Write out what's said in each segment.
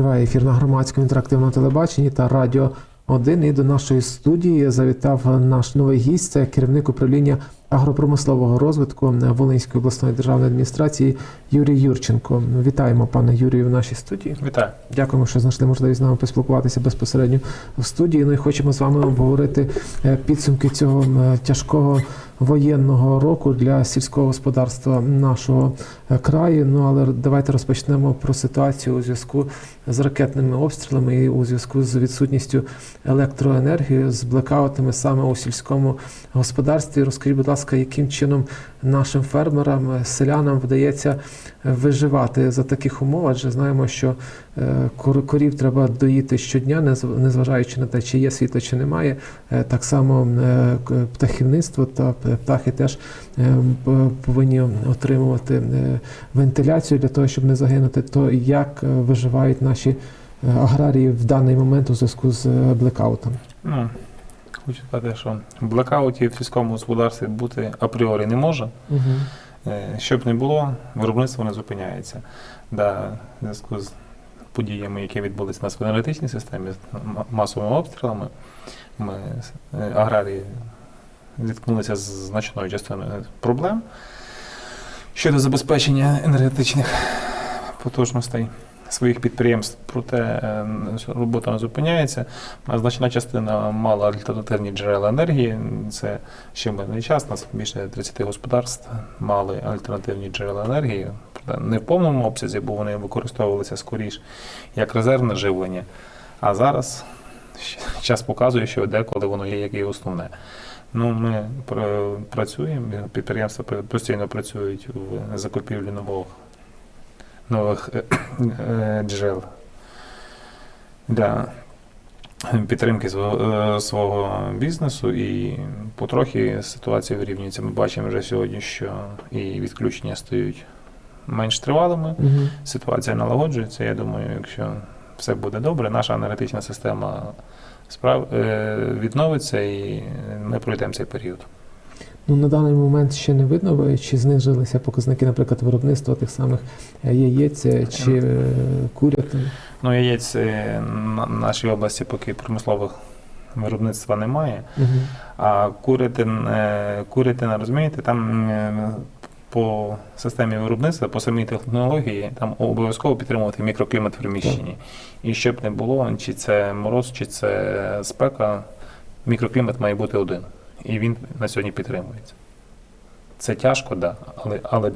Триває ефір на громадському інтерактивному телебаченні та радіо 1. І до нашої студії завітав наш новий гість, це керівник управління агропромислового розвитку Волинської обласної державної адміністрації Юрій Юрченко. Вітаємо пане Юрію в нашій студії. Вітаю. Дякуємо, що знайшли можливість з нами поспілкуватися безпосередньо в студії. Ну і хочемо з вами обговорити е, підсумки цього тяжкого воєнного року для сільського господарства нашого е, краю. Ну але давайте розпочнемо про ситуацію у зв'язку з ракетними обстрілами і у зв'язку з відсутністю електроенергії, з блекаутами саме у сільському господарстві. Розкажіть, будь ласка, яким чином нашим фермерам, е, селянам вдається виживати за таких умов? Адже знаємо, що е, корів треба доїти щодня, нез- незважаючи на те, чи є світло, чи немає. Е, Так само е, птахівництво та птахи теж е, повинні отримувати е, вентиляцію для того, щоб не загинути. То як е, виживають наші е, аграрії в даний момент у зв'язку з е, блекаутом? Хочу сказати, що блекаутів в сільському господарстві бути апріорі не може. Угу. Щоб не було, виробництво не зупиняється. Да, в зв'язку з подіями, які відбулися у нас в енергетичній системі, з масовими обстрілами, ми е, аграрії зіткнулися з значною частиною проблем щодо забезпечення енергетичних потужностей своїх підприємств. Проте е, робота не зупиняється. Значна частина мала альтернативні джерела енергії. Це ще мирний час. Нас більше 30 господарств мали альтернативні джерела енергії. Проте не в повному обсязі, бо вони використовувалися скоріш як резервне живлення. А зараз час показує, що деколи воно є як і основне. Ну, ми працюємо, підприємства постійно працюють в закупівлі нового, нових е, е, джерел для підтримки свого, е, свого бізнесу і потрохи ситуація вирівнюється. Ми бачимо вже сьогодні, що і відключення стають менш тривалими. Угу. Ситуація налагоджується. Я думаю, якщо все буде добре, наша енергетична система справ відновиться і ми пройдемо цей період. Ну, на даний момент ще не видно, чи знизилися показники, наприклад, виробництва тих самих е, яєць е, чи е, курятин. Ну, яєць на нашій області поки промислових виробництва немає. Угу. А курятин, курятина, розумієте, там по системі виробництва, по самій технології, там обов'язково підтримувати мікроклімат в приміщенні. І щоб не було, чи це мороз, чи це спека, мікроклімат має бути один. І він на сьогодні підтримується. Це тяжко, да, але, але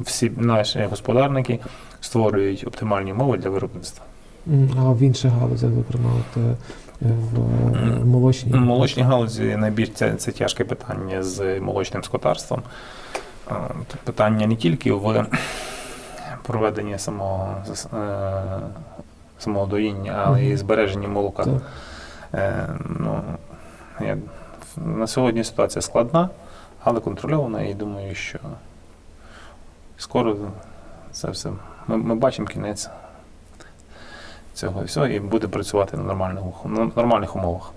всі наші господарники створюють оптимальні умови для виробництва. А в інших галузях, зокрема, от е, в молочній. Молочні галузі найбільш це, це тяжке питання з молочним скотарством. Питання не тільки в проведенні самого, е, самого доїння, але і збереженні молока. Так. Е, Ну, я, на сьогодні ситуація складна, але контрольована, і думаю, що скоро це все. Ми, ми бачимо кінець цього всього і буде працювати на нормальних, на нормальних умовах.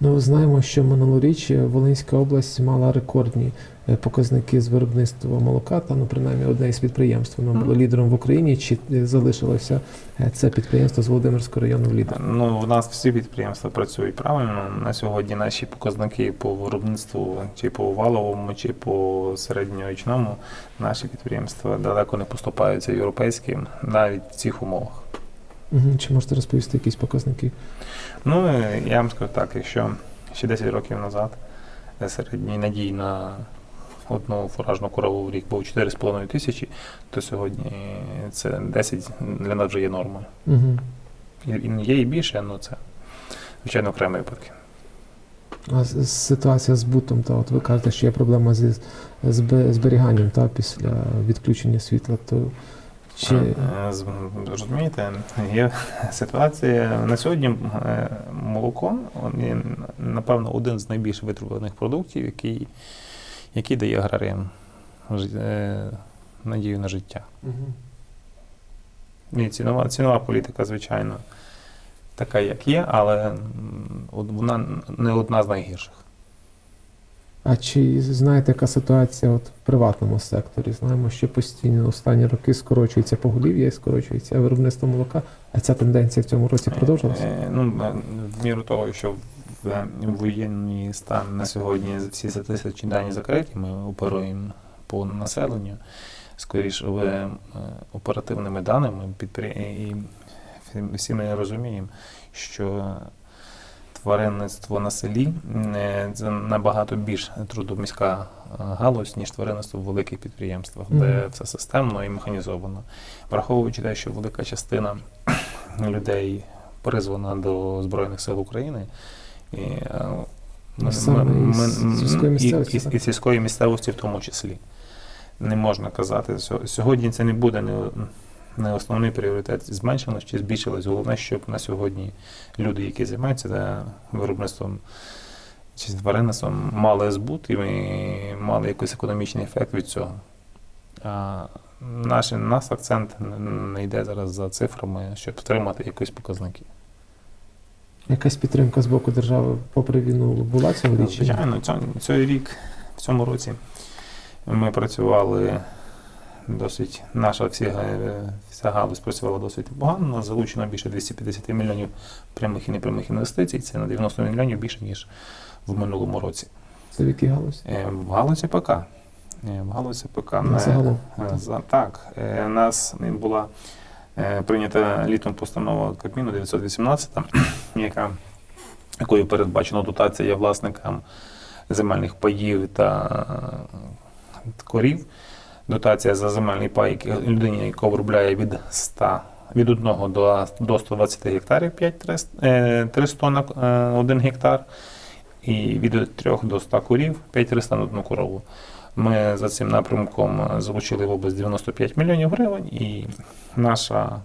Ну, знаємо, що минулоріч Волинська область мала рекордні е, показники з виробництва молока. Та ну принаймні одне із підприємств воно було лідером в Україні. Чи е, залишилося е, це підприємство з Володимирського району лідером? Ну, в нас всі підприємства працюють правильно. На сьогодні наші показники по виробництву, чи по валовому, чи по середньорічному, наші підприємства далеко не поступаються європейським, навіть в цих умовах. Угу. Чи можете розповісти якісь показники? Ну, е, я вам скажу так, якщо ще 10 років назад е, середній надій на одну фуражну корову в рік був 4,5 тисячі, то сьогодні це 10 для нас вже є нормою. Угу. Є і більше, але це, звичайно, окремі випадки. А ситуація з бутом, та от ви кажете, що є проблема зі зберіганням та після відключення світла, то чи Е, Розумієте, є ситуація на сьогодні е, молоко напевно, один з найбільш витребуваних продуктів, який, який дає аграріям е, надію на життя. І цінова, цінова політика, звичайно, така, як є, але вона не одна з найгірших. А чи знаєте, яка ситуація от в приватному секторі? Знаємо, що постійно останні роки скорочується поголів'я і скорочується виробництво молока. А ця тенденція в цьому році продовжилася? Е, Ну, е, в міру того, що в е, воєнний стан на сьогодні всі статистичні дані закриті, ми оперуємо по населенню. Скоріше е, оперативними даними підпри- і всі ми розуміємо, що тваринництво на селі е, це набагато більш трудоміська е, галузь, ніж тваринництво в великих підприємствах, де Мгм. все системно і механізовано. Враховуючи те, що велика частина людей призвана до Збройних сил України. І, е, ми- ми- ми- сільської і- місцевості, і- І сільської місцевості в тому числі. Не можна казати. Сьогодні це не буде не, основний пріоритет. Зменшилось чи збільшилось. Головне, щоб на сьогодні люди, які займаються виробництвом чи тваринництвом, мали збут і мали якийсь економічний ефект від цього. А наш, нас акцент не йде зараз за цифрами, щоб втримати якісь показники. Якась підтримка з боку держави попри війну була цього річ? Звичайно, цьо- цей рік, в цьому році ми працювали досить, наша всі, вся галузь працювала досить погано. Залучено більше 250 мільйонів прямих і непрямих інвестицій. Це на 90 мільйонів більше, ніж в минулому році. Це в якій галузі? Е, В галузі ПК. Е, В галузі ПК. Загалом. е, за- Так, нас була прийнята літом постанова Кабміну 918, яка, якою передбачено дотація власникам земельних паїв та корів. Дотація за земельний пай людині, яка обробляє від 100, від 1 до, до 120 гектарів 5 300 на е, 1 гектар і від 3 до 100 курів 5 300 на одну корову. Ми за цим напрямком залучили в область 95 мільйонів гривень, і наша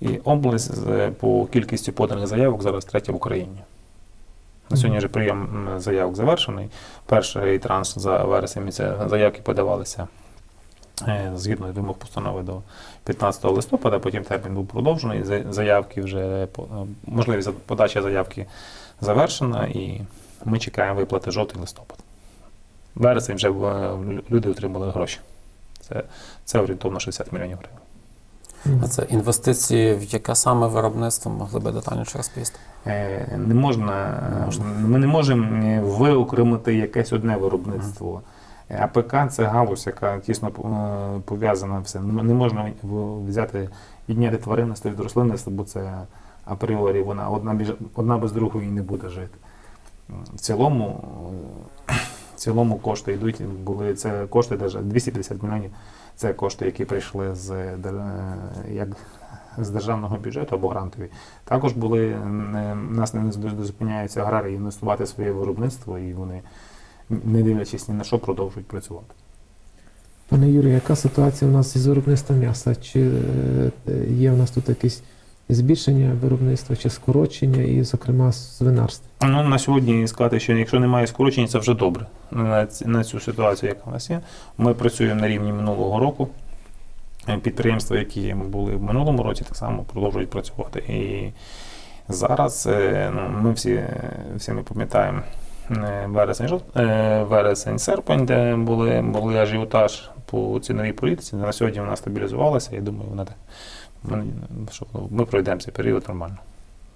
і область по кількості поданих заявок зараз третя в Україні. На сьогодні вже прийом заявок завершений. Перший транш за вересень заявки подавалися згідно вимог постанови до 15 листопада, потім термін був продовжений. за- Заявки вже е, можливість за- подачі заявки завершена, і ми чекаємо виплати жовтий листопад. Вересень вже е, люди отримали гроші. Це, це орієнтовно 60 мільйонів гривень. А це інвестиції в яке саме виробництво могли би детальніше розповісти? Е, Не можна, Не можна. ми не можемо е, виокремити якесь одне виробництво. Е, АПК це галузь, яка тісно е, пов'язана все. Не можна взяти відняти тваринництво від рослинництва, бо це апріорі вона одна, одна без другої не буде жити. В цілому, в цілому кошти йдуть, були це кошти даже 250 мільйонів. Це кошти, які прийшли з, е, як з державного бюджету або грантові. Також були нас не зупиняються аграрії інвестувати своє виробництво, і вони, не дивлячись ні на що, продовжують працювати. Пане Юрію, яка ситуація у нас із виробництвом м'яса? Чи е, є у нас тут якесь збільшення виробництва чи скорочення, і, зокрема, свинарства? Ну, на сьогодні сказати, що якщо немає скорочень, це вже добре. На, на цю ситуацію, яка в нас є. Ми працюємо на рівні минулого року. Підприємства, які були в минулому році, так само продовжують працювати. І зараз е, ну, ми всі, всі ми пам'ятаємо е, вересень, жов- е, де були, були ажіотаж по ціновій політиці. На сьогодні вона стабілізувалася. Я думаю, вона що ми пройдемо цей період нормально.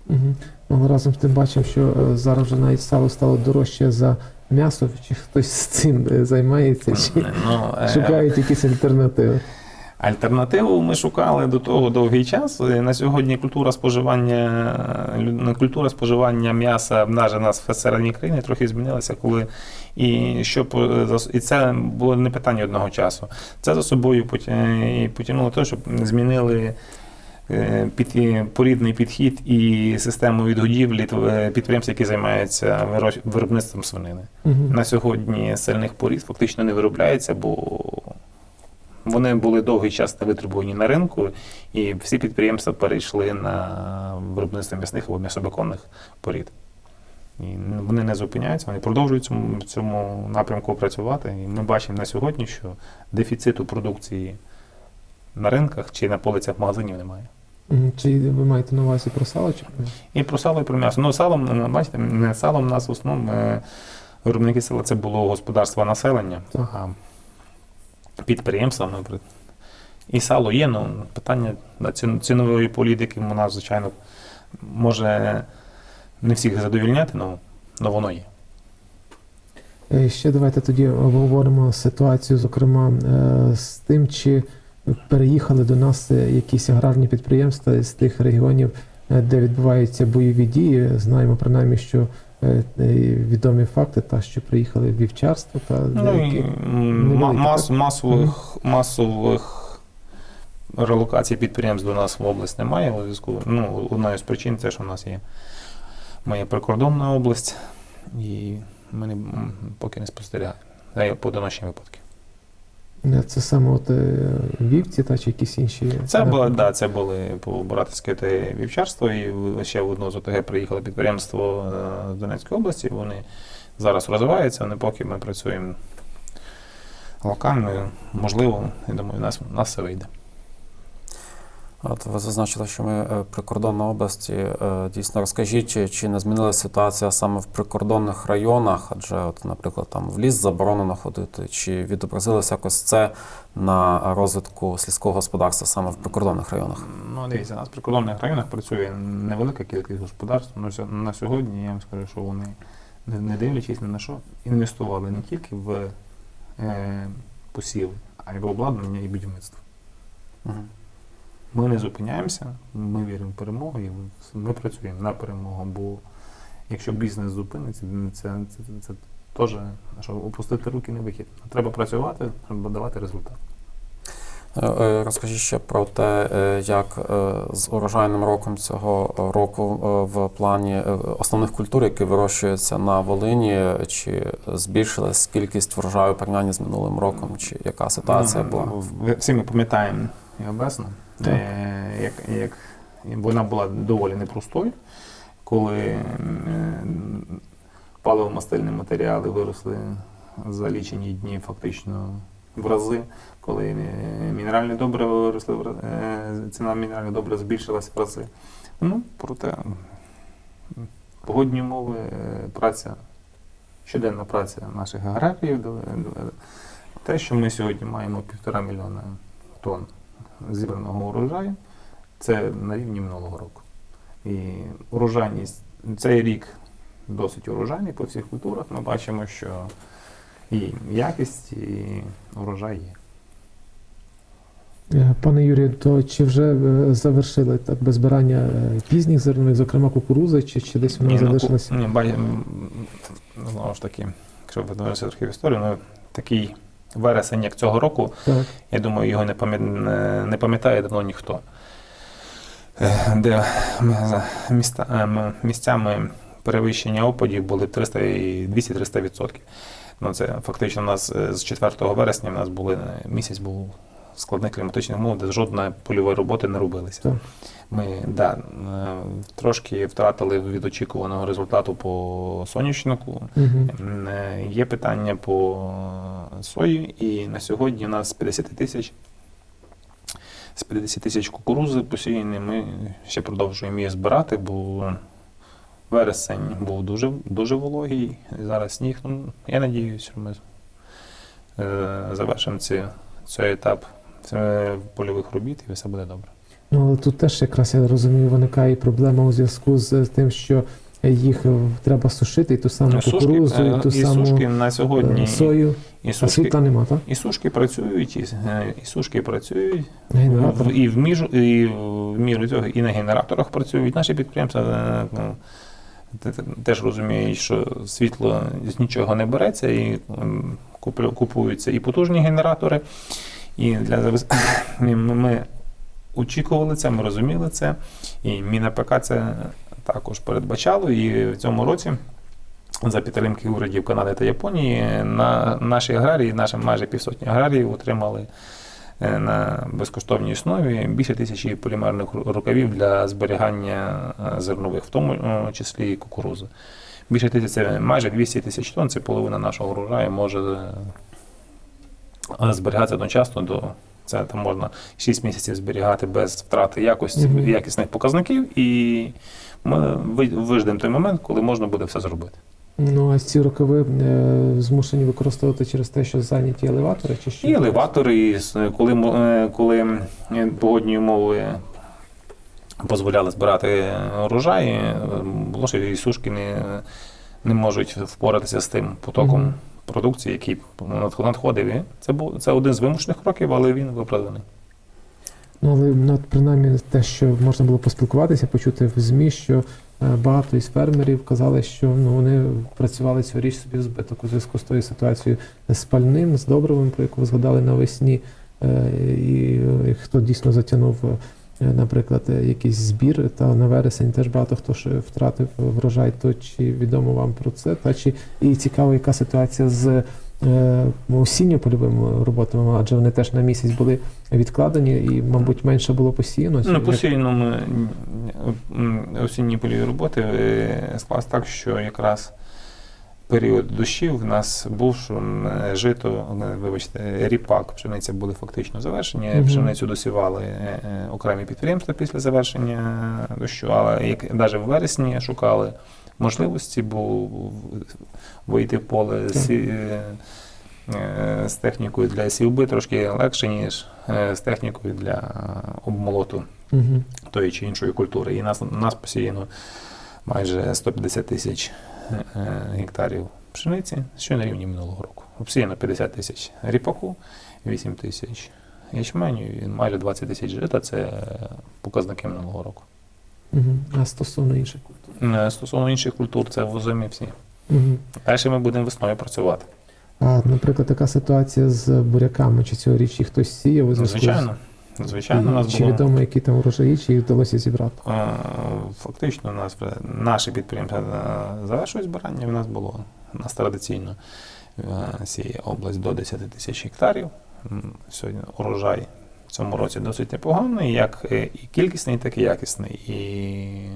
Угу. Але разом з тим бачимо, що е, зараз вже навіть сало стало дорожче за м'ясо, чи хтось з цим займається, чи Ну, шукають якісь альтернативи. Альтернативу ми шукали до того довгий час. Е, На сьогодні культура споживання культура споживання м'яса навіть нас в середній країні трохи змінилася, коли і що і це було не питання одного часу. Це за собою потягнуло те, щоб змінили. е, Під, порідний підхід і систему відгодівлі тв- підприємств, які займаються виро- виробництвом свинини. Угу. На сьогодні сильних порід фактично не виробляється, бо вони були довгий час не витребувані на ринку, і всі підприємства перейшли на виробництво м'ясних або м'ясобеконних порід. І вони не зупиняються, вони продовжують цьому, в цьому напрямку працювати. І ми бачимо на сьогодні, що дефіциту продукції на ринках чи на полицях магазинів немає. Чи ви маєте на увазі про сало, чи про м'ясо? І про сало, і про м'ясо. Ну, салом, бачите, не салом у нас в основному е, Виробники села це було господарство населення, Так. А підприємства, наприклад. І сало є, ну питання да, цінової політики нас, звичайно, може не всіх задовільняти, але воно є. Е, Ще давайте тоді обговоримо ситуацію, зокрема, е, з тим, чи переїхали до нас е, якісь аграрні підприємства з тих регіонів, де відбуваються бойові дії. Знаємо принаймні, що відомі факти, та що приїхали вівчарство та Ну, деякі. мас, масових, масових релокацій підприємств до нас в область немає. У зв'язку, ну, одна з причин це, що в нас є моя прикордонна область, і ми не, поки не спостерігаємо. Це є поодиночні випадки. Це саме от е, вівці та чи якісь інші. Це е, були, да, це були по братське те вівчарство, і ще в одну з ОТГ приїхало підприємство е, з Донецької області. Вони зараз розвиваються, вони поки ми працюємо локально. Можливо, я думаю, у нас, у нас все вийде. От ви зазначили, що ми е, прикордонна області. Е, Дійсно, розкажіть, чи, не змінилася ситуація саме в прикордонних районах? Адже, от, наприклад, там в ліс заборонено ходити, чи відобразилося якось це на розвитку сільського господарства саме в прикордонних районах? Ну, дивіться, у нас в прикордонних районах працює невелика кількість господарств. Ну, на сьогодні я вам скажу, що вони, не дивлячись ні на що, інвестували не тільки в е, посів, а й в обладнання і будівництво. Мгм. Ми не зупиняємося, ми віримо в перемогу і ми працюємо на перемогу. Бо якщо бізнес зупиниться, це, це, це, це теж що опустити руки не вихід. Треба працювати, треба давати результат. Е, е, Розкажіть ще про те, е, як з урожайним роком цього року в плані основних культур, які вирощуються на Волині, чи збільшилась кількість врожаю в порівнянні з минулим роком, чи яка ситуація була? Всі ми пам'ятаємо і е, як, як вона була доволі непростою, коли е, паливо-мастильні матеріали виросли за лічені дні фактично в рази, коли е, мінеральні добрива виросли, е, ціна мінеральних добрив збільшилась в рази. Ну, проте погодні умови, праця, щоденна праця наших аграріїв, те, що ми сьогодні маємо півтора мільйона тонн зібраного урожаю, це на рівні минулого року. І урожайність цей рік досить урожайний по всіх культурах. Ми бачимо, що і якість, і урожай є. Е, Пане Юрію, то чи вже е, завершили так би збирання е, пізніх зернових, зокрема кукурузи, чи, чи десь вона Ні, ну, залишилася? ку- Ні, м, знову ж таки, якщо подивитися трохи в історію, ну, такий вересень, як цього року, Так. Я думаю, його не пам'ят- не- не пам'ятає давно ніхто. Е, Де міста, е, місцями перевищення опадів були 300 і 200-300%. Ну, це фактично у нас е, з 4 вересня у нас були місяць був складних кліматичних умов, де жодної польової роботи не робилися. Так. Ми да, е, трошки втратили від очікуваного результату по соняшнику. Угу. Е, Є питання по сої, і на сьогодні у нас з 50 тисяч. З 50 тисяч кукурузи посіяні, ми ще продовжуємо її збирати, бо вересень був дуже, дуже вологий, і зараз сніг. Ну, я надіюся, що ми е, завершимо ці, цей етап е, польових робіт і все буде добре. Ну, але тут теж якраз я розумію, виникає проблема у зв'язку з тим, що їх е, треба сушити, і ту саму кукурузу, е, і ту і саму сушки на е, сьогодні, сою, і а сушки, світла нема, так? і сушки працюють, і, е, і сушки працюють, Генератор. І в, між, і в міру цього і на генераторах працюють. Наші підприємства е, те- те- теж розуміють, що світло з нічого не береться, і купуються і потужні генератори. І для ми, ми очікували це, ми розуміли це. І МінАПК це також передбачало. І в цьому році. За підтримки урядів Канади та Японії на наші аграрії, наші майже півсотні аграріїв отримали е, на безкоштовній основі більше тисячі полімерних рукавів для зберігання е, зернових, в тому е, числі і кукурузи. Більше тисяч це майже 200 тисяч тонн, це половина нашого урожаю може зберігатися одночасно до. Це там можна 6 місяців зберігати без втрати якості, Мгм. якісних показників, і ми виждемо той момент, коли можна буде все зробити. Ну а ці роки ви е, змушені використовувати через те, що зайняті елеватори, чи що? І елеватори, і коли, е, коли е, погодні умови дозволяли збирати урожай, було що і сушки не, не можуть впоратися з тим потоком Мгм. Продукції, який надходив. І це був це один з вимушених кроків, але він виправданий. Ну, але ну, принаймні те, що можна було поспілкуватися, почути в ЗМІ, що е, багато із фермерів казали, що ну, вони працювали цьогоріч собі в збиток у зв'язку з тою ситуацією з пальним, з добривом, про яку ви згадали навесні, Е, і е, хто дійсно затягнув, наприклад, е, якийсь збір, та на вересень теж багато хто ж втратив врожай, то чи відомо вам про це? Та чи і цікаво, яка ситуація з е, осінньо-польовими роботами, адже вони теж на місяць були відкладені і, мабуть, менше було посіяно. Ну, ми осінні польові роботи е, склалось так, що якраз період дощів в нас був, що жито, вибачте, ріпак, пшениця були фактично завершені. Мгм. Пшеницю досівали е, е, окремі підприємства після завершення дощу, але як навіть в вересні шукали можливості, бо вийти в поле сі, е, з технікою для сівби трошки легше, ніж з технікою для обмолоту Мгм. тої чи іншої культури. І нас, нас посіяно майже 150 тисяч гектарів пшениці, що на рівні минулого року. Обсіяно 50 тисяч ріпаку, 8 тисяч ячменю і майже 20 тисяч жита. Це показники минулого року. А стосовно інших культур? Е, Стосовно інших культур, це возимі всі. Мгм. Далі ми будемо весною працювати. А, наприклад, така ситуація з буряками, чи цьогоріч їх хтось сіяв Звичайно. Звичайно, у нас чи було. відомо, які там урожаї, чи їх вдалося зібрати? Фактично, у нас вже наші підприємства е, завершують збирання. У нас було у нас традиційно е, сіє область до 10 тисяч гектарів. Сьогодні урожай в цьому році досить непоганий, як е, і кількісний, так і якісний. І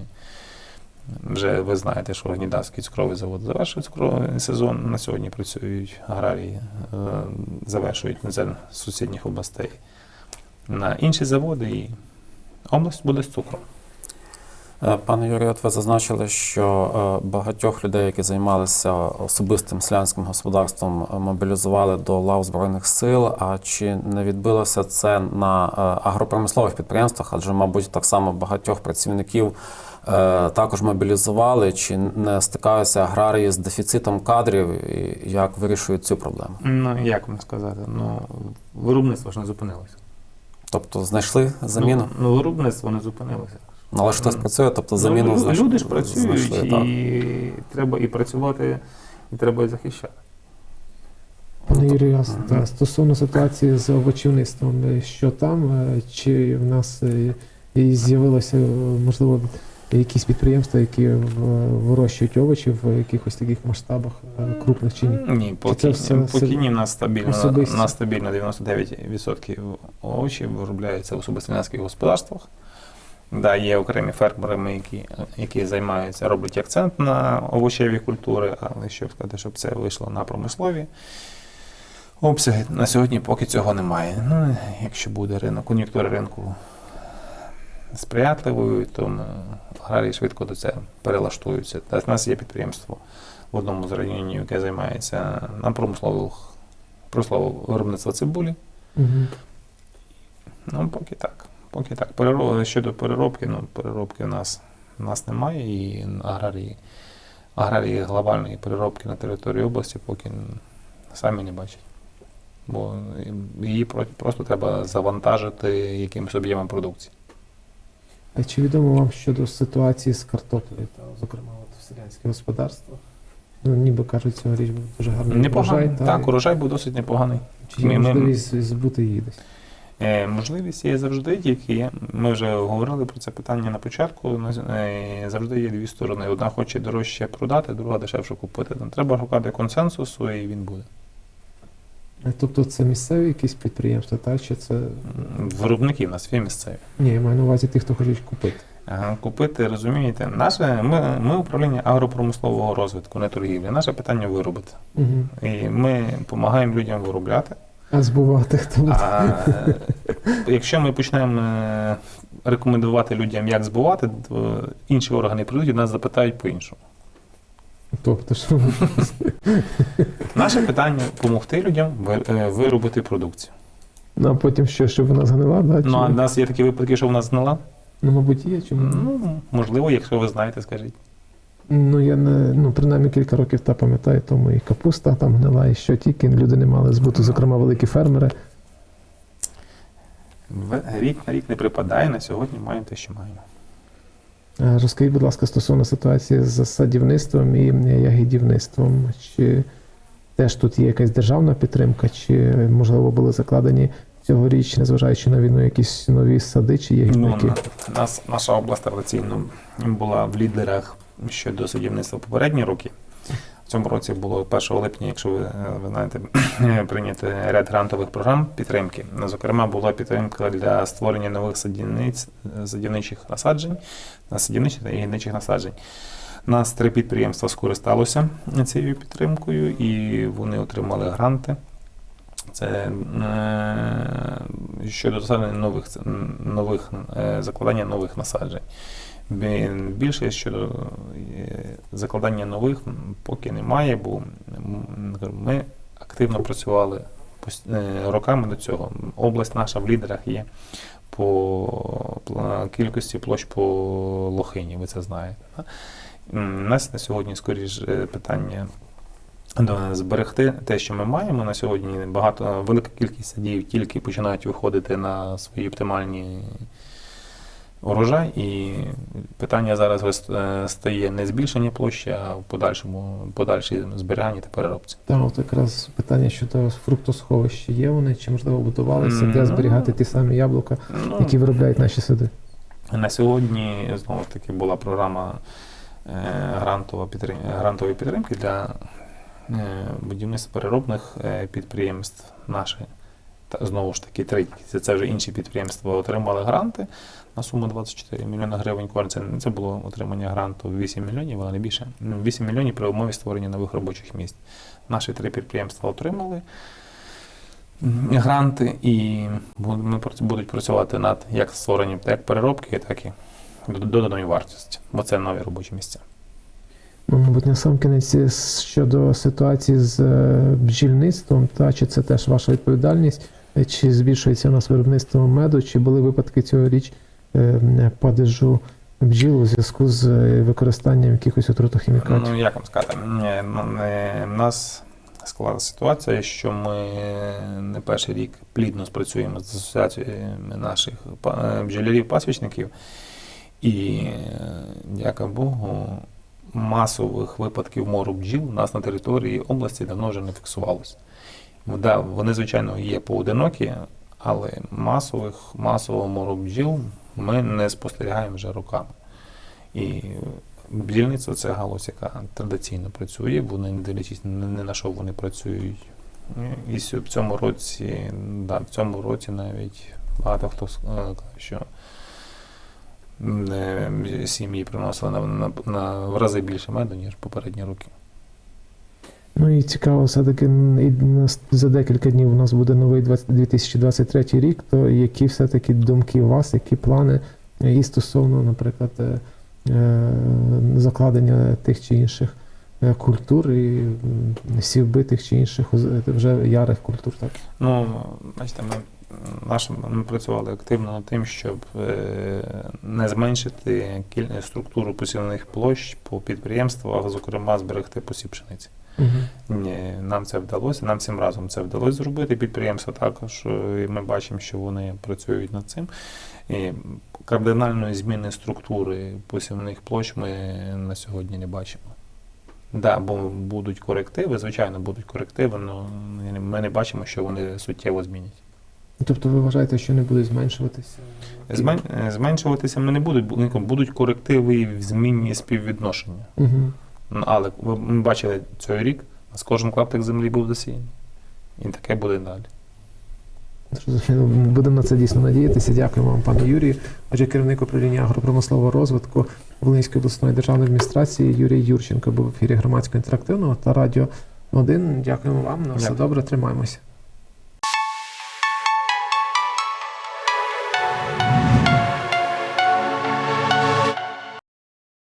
вже ви знаєте, що Гнідавський цукровий завод завершив цукровий сезон. На сьогодні працюють аграрії, завершують з сусідніх областей на інші заводи, і область буде з цукром. Е, Пане Юрію, от ви зазначили, що е, багатьох людей, які займалися особистим селянським господарством, е, мобілізували до лав Збройних сил. А чи не відбилося це на агропромислових підприємствах? Адже, мабуть, так само багатьох працівників також мобілізували, чи не стикаються аграрії з дефіцитом кадрів, і як вирішують цю проблему? Ну, як вам сказати? Ну, виробництво ж не зупинилося. Тобто знайшли заміну? Ну, ну виробництво не зупинилося. Ну, але ж хтось працює, тобто заміну ну, знайшли- люди ж працюють, знайшли, так. і треба і працювати, і треба і захищати. Пане Юрію, а Мгм. с- та, стосовно ситуації з овочівництвом, е, що там, е, чи в нас е, з'явилося, е, можливо, якісь підприємства, які вирощують овочі в якихось таких масштабах е, крупних чи ні? Ні, по, Чи це Кіні- все по си- нас стабільно, особисті? у стабільно 99% овочів виробляється в особистинських господарствах. Да, є окремі фермери, які, які займаються, роблять акцент на овочеві культури, але щоб сказати, щоб це вийшло на промислові обсяги, на сьогодні поки цього немає. Ну, якщо буде ринок, кон'юнктура ринку сприятливою, то аграрії швидко до цього перелаштуються. Та в нас є підприємство в одному з районів, яке займається на промислових промислове виробництво цибулі. Мгм. Ну, поки так. Поки так. Перероб... Щодо переробки, ну, переробки у нас, у нас немає, і аграрії, аграрії глобальної переробки на території області поки самі не бачать. Бо її просто треба завантажити якимось об'ємом продукції. А чи відомо вам щодо ситуації з картоплею, та, зокрема, от в селянських господарствах? Ну, ніби кажуть, цьогоріч був дуже гарний Непоганий. врожай, та, Так, урожай був досить непоганий. чи є ми- ми- можливість збути її десь? Е, Можливість є завжди, тільки ми вже говорили про це питання на початку. е, Завжди є дві сторони. Одна хоче дорожче продати, друга дешевше купити. Там треба шукати консенсусу, і він буде. Тобто це місцеві якісь підприємства, та, чи це... Виробники в нас є місцеві. Ні, я маю на увазі тих, хто хочуть купити. Купити, розумієте, наше ми, ми управління агропромислового розвитку, не торгівлі. Наше питання виробити. Угу. І ми допомагаємо людям виробляти. А збувати хто? А якщо ми почнемо е, рекомендувати людям, як збувати, то інші органи прийдуть і нас запитають по-іншому. Тобто, що Наше питання допомогти людям е, виробити продукцію. ну, а потім що, щоб вона згнила, да? Ну, а в нас є такі випадки, що в нас знала. ну мабуть, є. Чому? Ну, можливо, якщо ви знаєте, скажіть. Ну, я не, ну, принаймні кілька років та пам'ятаю, тому і капуста там гнила, і що тільки люди не мали збуту, зокрема великі фермери. Рік на рік не припадає, на сьогодні маємо те, що маємо. Е, Розкажіть, будь ласка, стосовно ситуації з садівництвом і ягідівництвом. Чи теж тут є якась державна підтримка, чи можливо були закладені цьогоріч, незважаючи на війну, якісь нові сади чи Ну, ягідники? на- нас, наша область традиційно була в лідерах щодо садівництва попередні роки. Цьому році було 1 липня, якщо ви, е, ви знаєте, прийняти ряд грантових програм підтримки. Зокрема, була підтримка для створення нових садівниць, е, садівничих насаджень, на садівничих та ягідничих насаджень. Нас три підприємства скористалося цією підтримкою і вони отримали гранти. Це е, щодо нових, нових закладання нових насаджень. Бі- Більше щодо е, закладання нових поки немає, бо ми активно працювали е, роками до цього. Область наша в лідерах є по кількості площ по Лохині, ви це знаєте. У нас на сьогодні скоріш е, питання до- зберегти те, що ми маємо на сьогодні. Багато велика кількість садів тільки починають виходити на свої оптимальні урожай, і питання зараз е, стає не збільшення площі, а в подальшому подальші зберігання та переробці. Там от якраз питання щодо фруктосховища є вони, чи можливо будувалися, де ну, зберігати ті самі яблука, Ну, які виробляють наші сади? На сьогодні знову ж таки була програма е, грантова підтрим... грантової підтримки для е, будівництва переробних підприємств наші. Та знову ж таки, три. Це вже інші підприємства отримали гранти на суму 24 мільйони гривень. Це, це було отримання гранту 8 мільйонів, але не більше. Ну, 8 мільйонів при умові створення нових робочих місць. Наші три підприємства отримали гранти і ми будуть працювати над як створенням як переробки, так і дод- доданої вартості, бо це нові робочі місця. Ну, мабуть, на сам кінець щодо ситуації з е, бджільництвом, та чи це теж ваша відповідальність, чи збільшується у нас виробництво меду, чи були випадки цьогоріч е, падежу бджіл у зв'язку з е, використанням якихось отрутохімікатів? Ну, як вам сказати, е, е, в нас склалася ситуація, що ми не перший рік плідно спрацюємо з асоціаціями наших е, бджолярів-пасічників. І, е, дяка Богу, масових випадків мору бджіл у нас на території області давно вже не фіксувалося. Да, вони, звичайно, є поодинокі, але масових, масового мору бджіл ми не спостерігаємо вже роками. І бджільництво це галузь, яка традиційно працює, вони не дивлячись не на що вони працюють. І в цьому році, да, в цьому році навіть багато хто е, каже, що е, сім'ї приносили на, на, на в рази більше меду, ніж попередні роки. Ну і цікаво, все-таки за декілька днів у нас буде новий 20 2023 рік. То які все-таки думки у вас, які плани і стосовно, наприклад, е, е, закладення тих чи інших е, культур і сівби тих чи інших вже ярих культур, так? Ну, бачите, ми, нашим, ми працювали активно над тим, щоб не зменшити структуру посівних площ по підприємствах, зокрема зберегти посів пшениці. Угу. Нам це вдалося, нам всім разом це вдалося зробити. Підприємства також. е, і Ми бачимо, що вони працюють над цим. І кардинальної зміни структури посівних площ ми на сьогодні не бачимо. Да, бо будуть корективи, звичайно, будуть корективи, але ми не бачимо, що вони суттєво змінять. Тобто ви вважаєте, що не буде зменшуватися? Змен- Зменшуватися вони не будуть, будуть корективи в змінні співвідношення. Угу. Ну, Але ви ми бачили цей рік, у нас кожен клаптик землі був засіяний. І таке буде далі. Будемо на це дійсно надіятися. Дякуємо вам, пане Юрію. Отже, керівник управління агропромислового розвитку Волинської обласної державної адміністрації Юрій Юрченко був в ефірі громадського інтерактивного та радіо 1. Дякуємо вам. На все Дякую. добре, тримаємося.